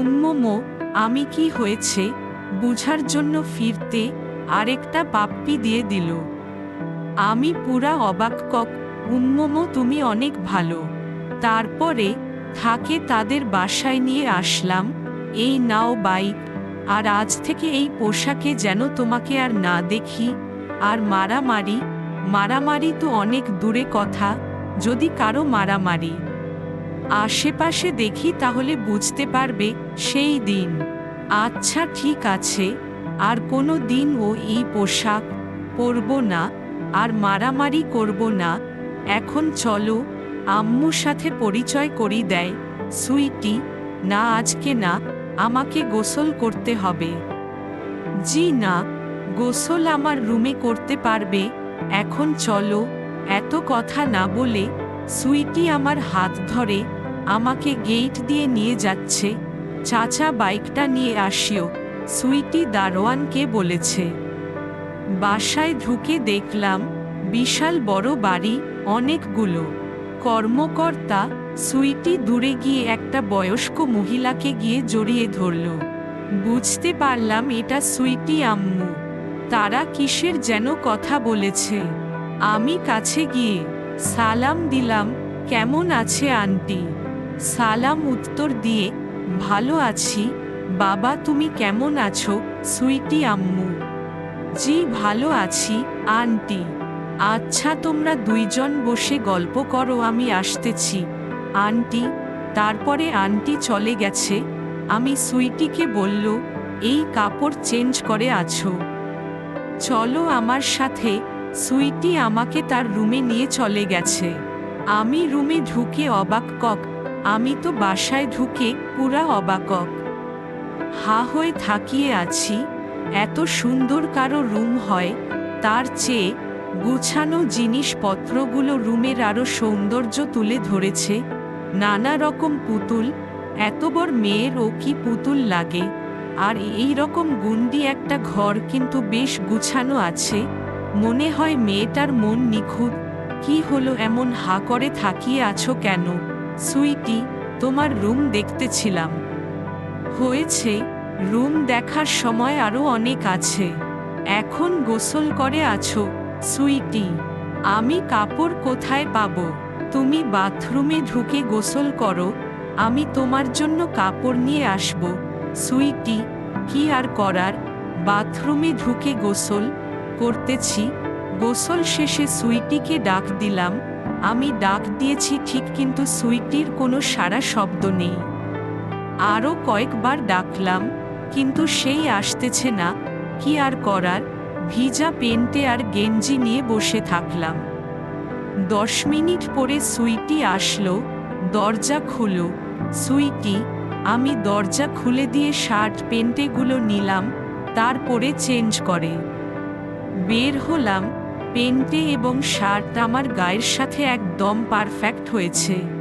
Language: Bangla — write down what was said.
উম্মমো আমি কি হয়েছে? বুঝার জন্য ফিরতে আরেকটা পাপ্পি দিয়ে দিল। আমি পুরা অবাক কক উম্মমো তুমি অনেক ভালো। তারপরে থাকে তাদের বাসায় নিয়ে আসলাম, এই নাও বাইক আর আজ থেকে এই পোশাকে যেন তোমাকে আর না দেখি। আর মারামারি মারামারি তো অনেক দূরে কথা, যদি কারও মারামারি। আশেপাশে দেখি তাহলে বুঝতে পারবে সেই দিন। আচ্ছা ঠিক আছে, আর কোনো দিন ও এই পোশাক পরব না, আর মারামারি করব না। এখন চলো, আম্মুর সাথে পরিচয় করি দেয়, সুইটি, না আজকে না, আমাকে গোসল করতে হবে। জি না, গোসল আমার রুমে করতে পারবে, এখন চলো, এত কথা না বলে সুইটি আমার হাত ধরে আমাকে গেট দিয়ে নিয়ে যাচ্ছে। চাচা বাইকটা নিয়ে আসিও, সুইটি দারোয়ানকে বলেছে। বাসায় ঢুকে দেখলাম, বিশাল বড় বাড়ি, অনেকগুলো। কর্মকর্তা, সুইটি দূরে গিয়ে একটা বয়স্ক মহিলাকে গিয়ে জড়িয়ে ধরল। বুঝতে পারলাম এটা সুইটি আম্মু। তারা কিসের যেন কথা বলেছে। আমি কাছে গিয়ে, সালাম দিলাম, কেমন আছে আন্টি? সালাম উত্তর দিয়ে, ভালো আছি, বাবা তুমি কেমন আছো, সুইটি আম্মু? জি, ভালো আছি, আন্টি। আচ্ছা তোমরা দুইজন বসে গল্প করো, আমি আসতেছি। আন্টি, তারপরে আন্টি চলে গেছে। আমি সুইটিকে বলল, এই কাপড় চেঞ্জ করে আছো। চলো আমার সাথে। সুইটি আমাকে তার রুমে নিয়ে চলে গেছে। আমি রুমে ঢুকে অবাক কক আমি তো বাসায় ঢুকে পুরা অবাকক। হা হয়ে থাকিয়ে আছি, এত সুন্দর কারও রুম হয়, তার চেয়ে গুছানো জিনিসপত্রগুলো রুমের আরও সৌন্দর্য তুলে ধরেছে, নানা রকম পুতুল, এত বড় মেয়েরও কি পুতুল লাগে, আর এই রকম গুন্ডি একটা ঘর কিন্তু বেশ গুছানো আছে, মনে হয় মেয়েটার মন নিখুঁত, কি হলো এমন হা করে থাকিয়ে আছো কেন? সুইটি, তোমার রুম দেখতেছিলাম। হয়েছে, রুম দেখার সময় আরও অনেক আছে। এখন গোসল করে আছো, সুইটি। আমি কাপড় কোথায় পাবো? তুমি বাথরুমে ঢুকে গোসল করো, আমি তোমার জন্য কাপড় নিয়ে আসব। সুইটি, কি আর করার? বাথরুমে ঢুকে গোসল করতেছি। গোসল শেষে সুইটিকে ডাক দিলাম আমি ডাক দিয়েছি, ঠিক কিন্তু সুইটির কোনো সারা শব্দ নেই। আরও কয়েকবার ডাকলাম, কিন্তু সেই আসতেছে না, কি আর করার? ভিজা পেন্টে আর গেঞ্জি নিয়ে বসে থাকলাম। দশ মিনিট পরে সুইটি আসলো, দরজা খুলো। সুইটি, আমি দরজা খুলে দিয়ে শার্ট পেন্টেগুলো নিলাম, তারপরে চেঞ্জ করে। বের হলাম পেন্টে এবং শার্ট আমার গায়ের সাথে একদম পারফেক্ট হয়েছে।